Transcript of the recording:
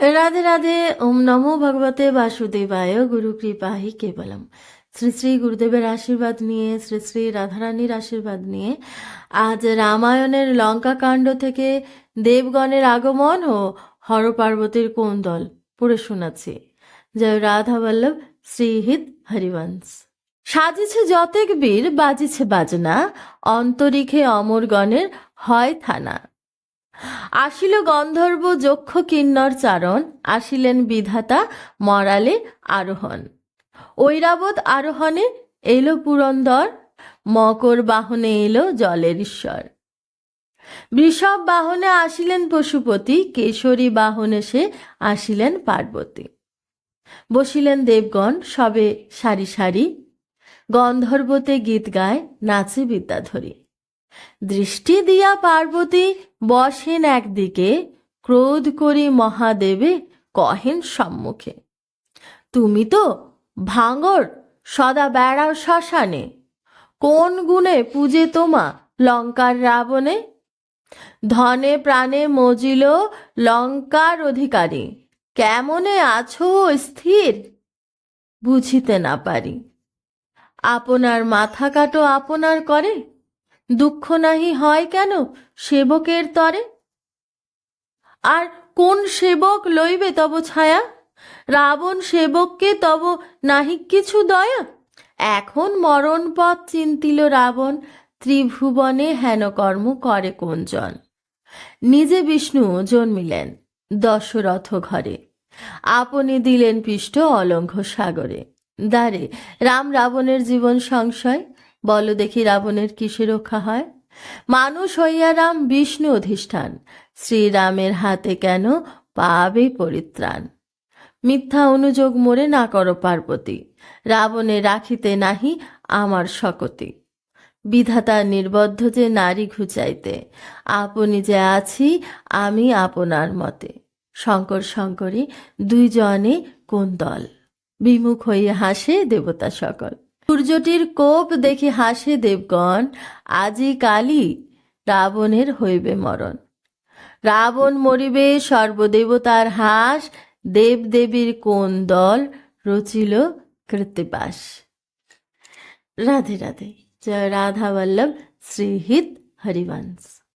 রাধে রাধে ওম নমো ভগবতে বাসুদেবায় গুরু কৃপাহি কেবলম শ্রী শ্রী গুরুদেবের আশীর্বাদ নিয়ে শ্রী শ্রী রাধারানীর আশীর্বাদ নিয়ে আজ রামায়ণের লঙ্কা কাণ্ড থেকে দেবগণের আগমন ও হর পার্বতীর কোন দল? পড়ে শোনাচ্ছি। জয় রাধা বল্লভ, শ্রীহিত হরিবংশ। সাজিছে যতেক বীর, বাজিছে বাজনা। অন্তরিখে অমরগণের হয় থানা। আসিল গন্ধর্ব যক্ষ কিন্নর চারণ, আসিলেন বিধাতা মরালে আরোহণ। ঐরাবত আরোহণে এলো পুরন্দর, মকর বাহনে এলো জলের ঈশ্বর। বৃষভ বাহনে আসিলেন পশুপতি, কেশরী বাহনে সে আসিলেন পার্বতী। বসিলেন দেবগণ, সবে সারি সারি, গন্ধর্বতে গীত গায়, নাচে বিদ্যাধরী দৃষ্টি দিয়া পার্বতী বসেন একদিকে, ক্রোধ করি মহাদেবে কহেন সম্মুখে। তুমি তো ভাঙর সদা বেড়াও শ্মশানে, কোন গুণে পূজে তোমা লঙ্কার রাবণে? ধনে প্রাণে মজিল লঙ্কার অধিকারী, কেমনে আছো স্থির? বুঝিতে না পারি। আপনার মাথা কাটো আপনার করে দুঃখ নাহি হয় কেন সেবকের তরে? আর কোন সেবক লইবে তব ছায়া? রাবণ সেবককে তব নাহি কিছু দয়া? এখন মরণ পথ চিন্তিল রাবণ, ত্রিভুবনে হেন কর্ম করে কোনজন? নিজে বিষ্ণু জন্মিলেন দশরথ ঘরে। আপনি দিলেন পিষ্ট অলঙ্ঘ সাগরে। দ্বারে, রাম রাবণের জীবন সংশয় বলো দেখি রাবণের কিসে রক্ষা হয়? মানুষ হইয়া রাম বিষ্ণু অধিষ্ঠান। শ্রীরামের হাতে কেন পাবে পরিত্রাণ? মিথ্যা অনুযোগ মোরে না করো পার্বতী। রাবণে রাখিতে নাহি আমার শকতি। বিধাতা নির্বদ্ধ যে নারী ঘুচাইতে, আপনি যে আছি আমি আপনার মতে। শঙ্কর শঙ্করী, দুইজনে কোন দল বিমুখ হইয়া হাসে দেবতা সকল। সূর্যটির কোপ দেখে হাসে দেবগণ, আজি কালি রাবণের হইবে মরণ। রাবণ মরিবে, সর্বদেবতার হাস, দেবদেবীর কোন দল রচিল কৃত্তিবাস রাধে রাধে। জয় রাধা বল্লভ, শ্রীহিত হরিবংশ।